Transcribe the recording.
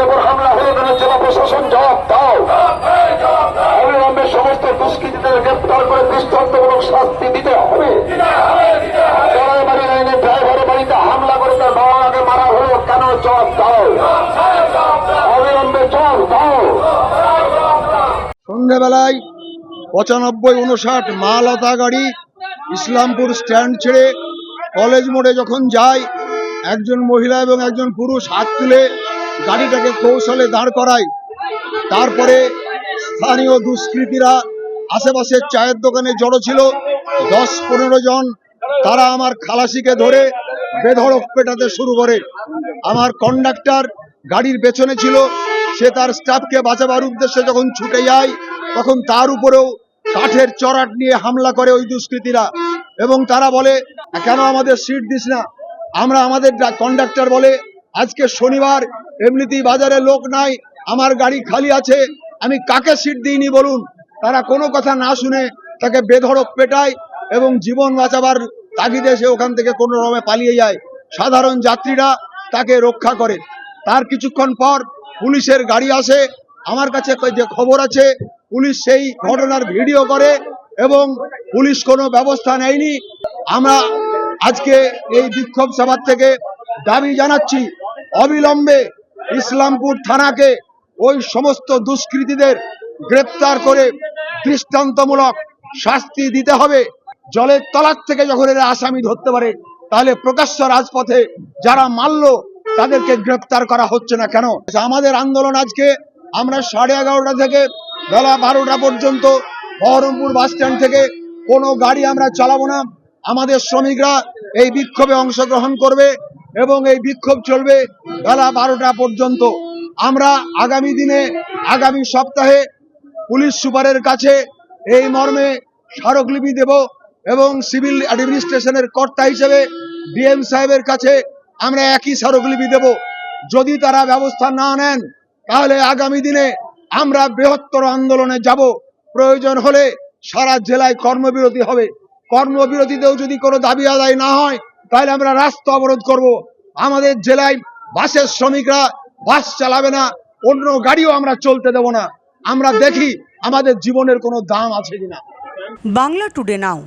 উপর হামলা হয়ে গেলে জেলা প্রশাসন জবাব দাও। অবিলম্বে সমস্ত গ্রেপ্তার করে দৃষ্টান্তমূলক শাস্তি দিতে হবে। মারা হলো কেন? সন্ধ্যেবেলায় পঁচানব্বই উনষাট মালতা গাড়ি ইসলামপুর স্ট্যান্ড ছেড়ে কলেজ মোড়ে যখন যায় একজন মহিলা এবং একজন পুরুষ হাত তুলে গাড়িটাকে কৌশলে দাঁড় করায় তারপরে স্থানীয় দুষ্কৃতীরা আশেপাশের চায়ের দোকানে জড়ো ছিল। দশ পনেরো জন, তারা আমার খালাসিকে ধরে বেধড়ক পেটাতে শুরু করে। আমার কন্ডাক্টর গাড়ির পেছনে ছিল, সে তার স্টাফকে বাঁচাবার উদ্দেশ্যে যখন ছুটে যায়, তখন তার উপরেও কাঠের চড়াট নিয়ে হামলা করে ওই দুষ্কৃতীরা। এবং তারা বলে কেন আমাদের সিট দিস না? আমরা আমাদের কন্ডাক্টর বলে, আজকে শনিবার এমনিতেই বাজারে লোক নাই, আমার গাড়ি খালি আছে, আমি কাকে সিট দিইনি বলুন? তারা কোনো কথা না শুনে তাকে বেধড়ক পেটায় এবং জীবন বাঁচাবার তাগিদে সে ওখান থেকে কোনো রকমে পালিয়ে যায়। সাধারণ যাত্রীরা তাকে রক্ষা করে। তার কিছুক্ষণ পর পুলিশের গাড়ি আসে, আমার কাছে যে খবর আছে, পুলিশ সেই ঘটনার ভিডিও করে এবং পুলিশ কোনো ব্যবস্থা নেয়নি। আমরা আজকে এই বিক্ষোভ সভার থেকে দাবি জানাচ্ছি, অবিলম্বে ইসলামপুর থানাকে ওই সমস্ত দুষ্কৃতীদের গ্রেপ্তার করে দৃষ্টান্তমূলক শাস্তি দিতে হবে। জলের তলার থেকে যখন এরা আসামি ধরতে পারে, তাহলে প্রকাশ্য রাজপথে যারা মারল, তাদেরকে গ্রেপ্তার করা হচ্ছে না কেন? আমাদের আন্দোলন আজকে আমরা সাড়ে এগারোটা থেকে বেলা বারোটা পর্যন্ত বহরমপুর বাস স্ট্যান্ড থেকে কোনো গাড়ি আমরা চালাবো না। আমাদের শ্রমিকরা এই বিক্ষোভে অংশগ্রহণ করবে এবং এই বিক্ষোভ চলবে বেলা বারোটা পর্যন্ত। আমরা আগামী দিনে, আগামী সপ্তাহে পুলিশ সুপারের কাছে এই মর্মে স্মারকলিপি দেব এবং সিভিল অ্যাডমিনিস্ট্রেশনের কর্তা হিসেবে ডিএম সাহেবের কাছে আমরা একই স্মারকলিপি দেব। যদি তারা ব্যবস্থা না নেন, তাহলে আগামী দিনে আমরা বৃহত্তর আন্দোলনে যাব। প্রয়োজন হলে সারা জেলায় কর্মবিরতি হবে। কর্মবিরতিতেও যদি কোনো দাবি আদায় না হয়, তাহলে আমরা রাস্তা অবরোধ করব। আমাদের জেলায় বাসের শ্রমিকরা বাস চালাবে না, অন্য গাড়িও আমরা চলতে দেব না। আমরা দেখি আমাদের জীবনের কোনো দাম আছে কিনা। Bangla today now.